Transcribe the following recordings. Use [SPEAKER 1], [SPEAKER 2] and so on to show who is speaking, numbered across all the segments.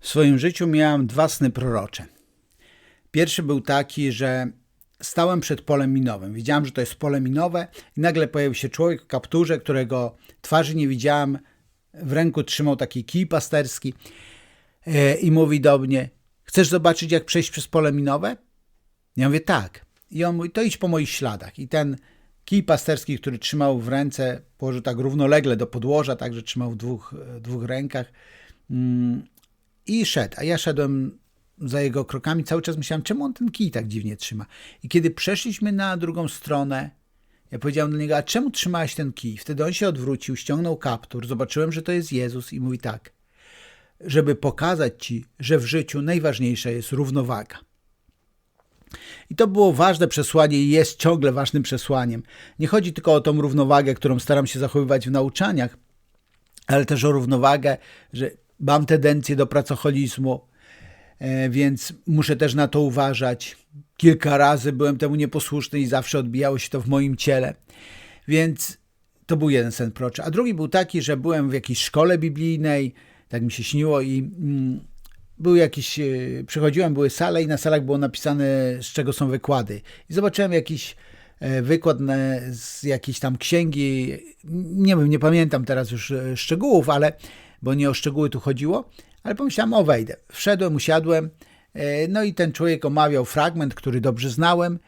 [SPEAKER 1] W swoim życiu miałem dwa sny prorocze. Pierwszy był taki, że stałem przed polem minowym. Wiedziałem, że to jest pole minowe i nagle pojawił się człowiek w kapturze, którego twarzy nie widziałem. W ręku trzymał taki kij pasterski e, i mówi do mnie, chcesz zobaczyć jak przejść przez pole minowe? Ja mówię, tak. I on mówi, to idź po moich śladach. I ten kij pasterski, który trzymał w ręce, położył tak równolegle do podłoża, tak, że trzymał w dwóch, dwóch rękach. I szedł, a ja szedłem za jego krokami, cały czas myślałem, czemu on ten kij tak dziwnie trzyma. I kiedy przeszliśmy na drugą stronę, ja powiedziałem do niego, a czemu trzymałeś ten kij? Wtedy on się odwrócił, ściągnął kaptur, zobaczyłem, że to jest Jezus i mówi tak, żeby pokazać ci, że w życiu najważniejsza jest równowaga. I to było ważne przesłanie i jest ciągle ważnym przesłaniem. Nie chodzi tylko o tą równowagę, którą staram się zachowywać w nauczaniach, ale też o równowagę, że mam tendencję do pracoholizmu, e, więc muszę też na to uważać. Kilka razy byłem temu nieposłuszny i zawsze odbijało się to w moim ciele. Więc to był jeden sen proczy. A drugi był taki, że byłem w jakiejś szkole biblijnej, tak mi się śniło i mm, był jakiś, e, przychodziłem, były sale i na salach było napisane, z czego są wykłady. I zobaczyłem jakiś e, wykład z jakiejś tam księgi, nie wiem, nie pamiętam teraz już szczegółów, ale bo nie o szczegóły tu chodziło, ale pomyślałem, o wejdę. Wszedłem, usiadłem, e, no i ten człowiek omawiał fragment, który dobrze znałem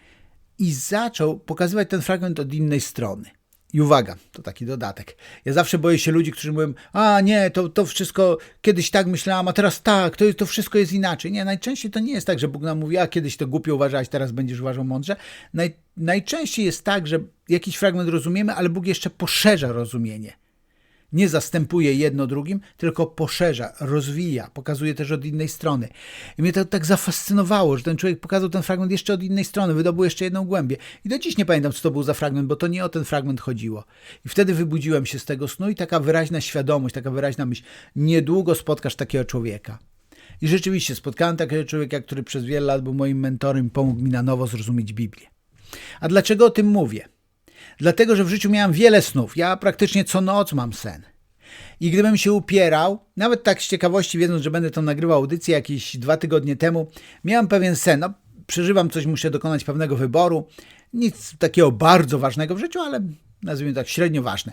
[SPEAKER 1] i zaczął pokazywać ten fragment od innej strony. I uwaga, to taki dodatek. Ja zawsze boję się ludzi, którzy mówią, a nie, to, to wszystko kiedyś tak myślałam, a teraz tak, to, to wszystko jest inaczej. Nie, najczęściej to nie jest tak, że Bóg nam mówi, a kiedyś to głupio uważałeś, teraz będziesz uważał mądrze. Naj, najczęściej jest tak, że jakiś fragment rozumiemy, ale Bóg jeszcze poszerza rozumienie nie zastępuje jedno drugim, tylko poszerza, rozwija, pokazuje też od innej strony. I mnie to tak zafascynowało, że ten człowiek pokazał ten fragment jeszcze od innej strony, wydobył jeszcze jedną głębię. I do dziś nie pamiętam, co to był za fragment, bo to nie o ten fragment chodziło. I wtedy wybudziłem się z tego snu i taka wyraźna świadomość, taka wyraźna myśl, niedługo spotkasz takiego człowieka. I rzeczywiście spotkałem takiego człowieka, który przez wiele lat był moim mentorem pomógł mi na nowo zrozumieć Biblię. A dlaczego o tym mówię? Dlatego, że w życiu miałem wiele snów. Ja praktycznie co noc mam sen. I gdybym się upierał, nawet tak z ciekawości, wiedząc, że będę to nagrywał audycję jakieś dwa tygodnie temu, miałem pewien sen. No, przeżywam coś, muszę dokonać pewnego wyboru. Nic takiego bardzo ważnego w życiu, ale nazwijmy tak średnio ważne.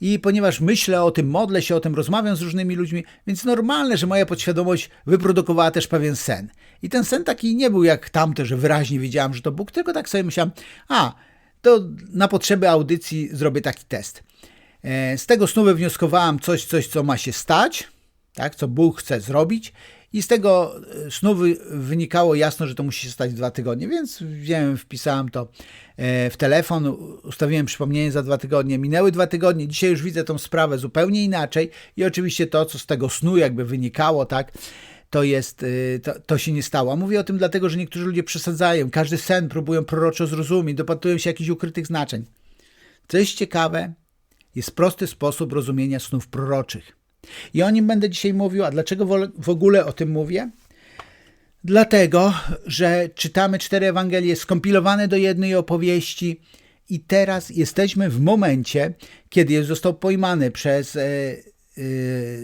[SPEAKER 1] I ponieważ myślę o tym, modlę się o tym, rozmawiam z różnymi ludźmi, więc normalne, że moja podświadomość wyprodukowała też pewien sen. I ten sen taki nie był jak tamte, że wyraźnie wiedziałem, że to Bóg, tylko tak sobie myślałem, a to na potrzeby audycji zrobię taki test. E, z tego snu wywnioskowałem coś, coś, co ma się stać, tak, co Bóg chce zrobić. I z tego e, snu wynikało jasno, że to musi się stać dwa tygodnie, więc wziąłem, wpisałem to e, w telefon, ustawiłem przypomnienie za dwa tygodnie. Minęły dwa tygodnie, dzisiaj już widzę tą sprawę zupełnie inaczej i oczywiście to, co z tego snu jakby wynikało, tak, to jest, to, to, się nie stało. A mówię o tym dlatego, że niektórzy ludzie przesadzają, każdy sen próbują proroczo zrozumieć, dopatrują się jakichś ukrytych znaczeń. Co jest ciekawe, jest prosty sposób rozumienia snów proroczych. I o nim będę dzisiaj mówił. A dlaczego w ogóle o tym mówię? Dlatego, że czytamy cztery Ewangelie skompilowane do jednej opowieści i teraz jesteśmy w momencie, kiedy Jezus został pojmany przez e,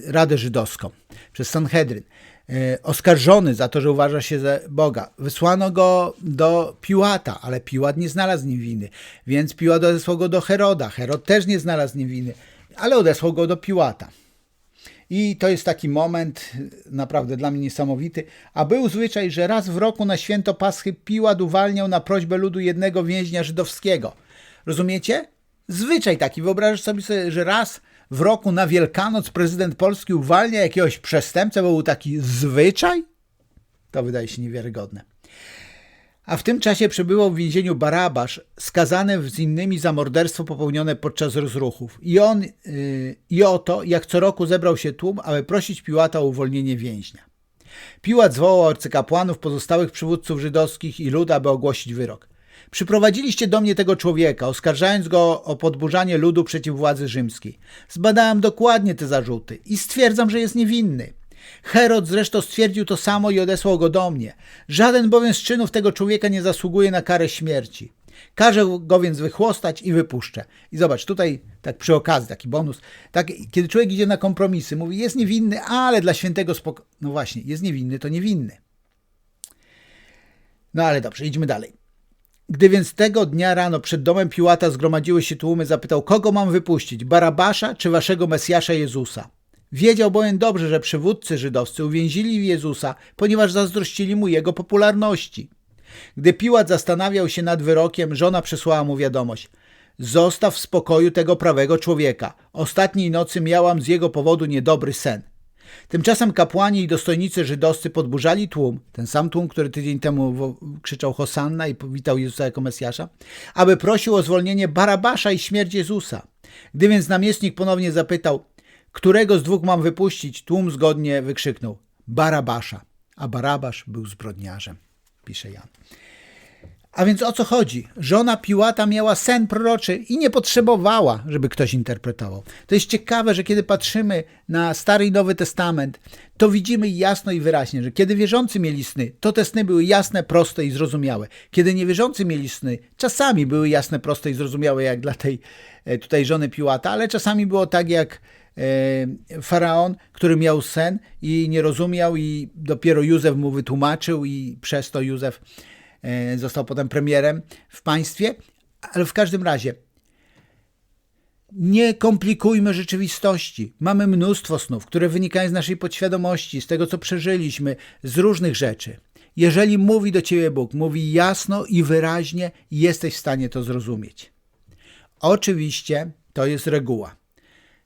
[SPEAKER 1] Radę Żydowską, przez Sanhedryn. E, oskarżony za to, że uważa się za Boga. Wysłano go do Piłata, ale Piłat nie znalazł nim winy, więc Piłat odesłał go do Heroda. Herod też nie znalazł nim winy, ale odesłał go do Piłata. I to jest taki moment naprawdę dla mnie niesamowity. A był zwyczaj, że raz w roku na święto Paschy Piłat uwalniał na prośbę ludu jednego więźnia żydowskiego. Rozumiecie? Zwyczaj taki. Wyobrażasz sobie, że raz w roku na Wielkanoc prezydent Polski uwalnia jakiegoś przestępcę, bo był taki zwyczaj? To wydaje się niewiarygodne. A w tym czasie przebywał w więzieniu Barabasz, skazany z innymi za morderstwo popełnione podczas rozruchów. I on, yy, i oto, jak co roku zebrał się tłum, aby prosić Piłata o uwolnienie więźnia. Piłat zwołał arcykapłanów, pozostałych przywódców żydowskich i lud, aby ogłosić wyrok. Przyprowadziliście do mnie tego człowieka, oskarżając go o podburzanie ludu przeciw władzy rzymskiej. Zbadałem dokładnie te zarzuty i stwierdzam, że jest niewinny. Herod zresztą stwierdził to samo i odesłał go do mnie. Żaden bowiem z czynów tego człowieka nie zasługuje na karę śmierci. Każę go więc wychłostać i wypuszczę. I zobacz, tutaj tak przy okazji taki bonus. Tak, kiedy człowiek idzie na kompromisy, mówi jest niewinny, ale dla świętego spokoju. No właśnie, jest niewinny, to niewinny. No ale dobrze, idźmy dalej. Gdy więc tego dnia rano przed domem Piłata zgromadziły się tłumy, zapytał, kogo mam wypuścić, Barabasza czy waszego Mesjasza Jezusa? Wiedział bowiem dobrze, że przywódcy żydowscy uwięzili Jezusa, ponieważ zazdrościli mu jego popularności. Gdy Piłat zastanawiał się nad wyrokiem, żona przysłała mu wiadomość. Zostaw w spokoju tego prawego człowieka. Ostatniej nocy miałam z jego powodu niedobry sen. Tymczasem kapłani i dostojnicy żydowscy podburzali tłum, ten sam tłum, który tydzień temu krzyczał Hosanna i powitał Jezusa jako Mesjasza, aby prosił o zwolnienie Barabasza i śmierć Jezusa. Gdy więc namiestnik ponownie zapytał, którego z dwóch mam wypuścić, tłum zgodnie wykrzyknął Barabasza, a Barabasz był zbrodniarzem, pisze Jan. A więc o co chodzi? Żona Piłata miała sen proroczy i nie potrzebowała, żeby ktoś interpretował. To jest ciekawe, że kiedy patrzymy na Stary i Nowy Testament, to widzimy jasno i wyraźnie, że kiedy wierzący mieli sny, to te sny były jasne, proste i zrozumiałe. Kiedy niewierzący mieli sny, czasami były jasne, proste i zrozumiałe, jak dla tej e, tutaj żony Piłata, ale czasami było tak jak e, faraon, który miał sen i nie rozumiał i dopiero Józef mu wytłumaczył i przez to Józef został potem premierem w państwie, ale w każdym razie nie komplikujmy rzeczywistości. Mamy mnóstwo snów, które wynikają z naszej podświadomości, z tego, co przeżyliśmy, z różnych rzeczy. Jeżeli mówi do ciebie Bóg, mówi jasno i wyraźnie, jesteś w stanie to zrozumieć. Oczywiście to jest reguła.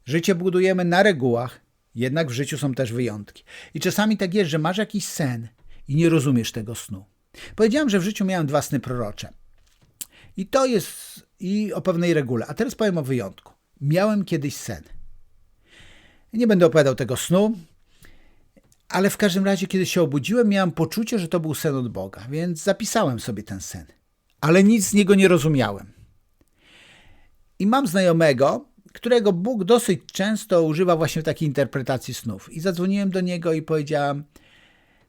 [SPEAKER 1] Życie budujemy na regułach, jednak w życiu są też wyjątki. I czasami tak jest, że masz jakiś sen i nie rozumiesz tego snu. Powiedziałem, że w życiu miałem dwa sny prorocze. I to jest i o pewnej regule. A teraz powiem o wyjątku. Miałem kiedyś sen. Nie będę opowiadał tego snu, ale w każdym razie, kiedy się obudziłem, miałem poczucie, że to był sen od Boga, więc zapisałem sobie ten sen. Ale nic z niego nie rozumiałem. I mam znajomego, którego Bóg dosyć często używa właśnie takiej interpretacji snów. I zadzwoniłem do niego i powiedziałem: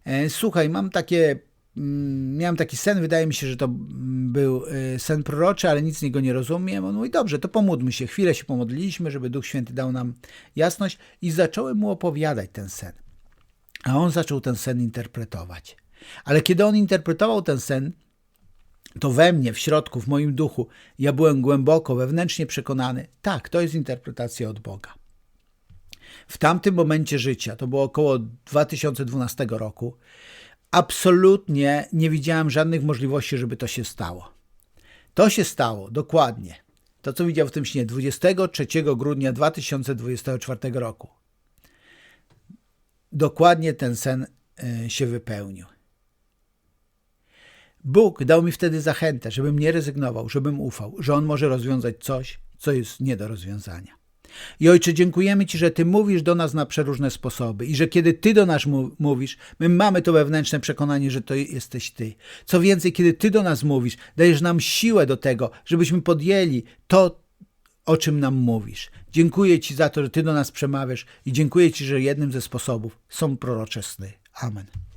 [SPEAKER 1] e, Słuchaj, mam takie. Mm, Miałem taki sen, wydaje mi się, że to mm, był e, sen proroczy, ale nic z niego nie rozumiem. On mówi, dobrze, to pomódlmy się. Chwilę się pomodliliśmy, żeby Duch Święty dał nam jasność i zacząłem mu opowiadać ten sen. A on zaczął ten sen interpretować. Ale kiedy on interpretował ten sen, to we mnie, w środku, w moim duchu, ja byłem głęboko, wewnętrznie przekonany, tak, to jest interpretacja od Boga. W tamtym momencie życia, to było około 2012 roku, absolutnie nie widziałem żadnych możliwości, żeby to się stało. To się stało dokładnie. To, co widział w tym śnie 23 grudnia 2024 roku. Dokładnie ten sen e, się wypełnił. Bóg dał mi wtedy zachętę, żebym nie rezygnował, żebym ufał, że On może rozwiązać coś, co jest nie do rozwiązania. I Ojcze, dziękujemy Ci, że Ty mówisz do nas na przeróżne sposoby i że kiedy Ty do nas mówisz, my mamy to wewnętrzne przekonanie, że to jesteś Ty. Co więcej, kiedy Ty do nas mówisz, dajesz nam siłę do tego, żebyśmy podjęli to, o czym nam mówisz. Dziękuję Ci za to, że Ty do nas przemawiasz i dziękuję Ci, że jednym ze sposobów są prorocze sny. Amen.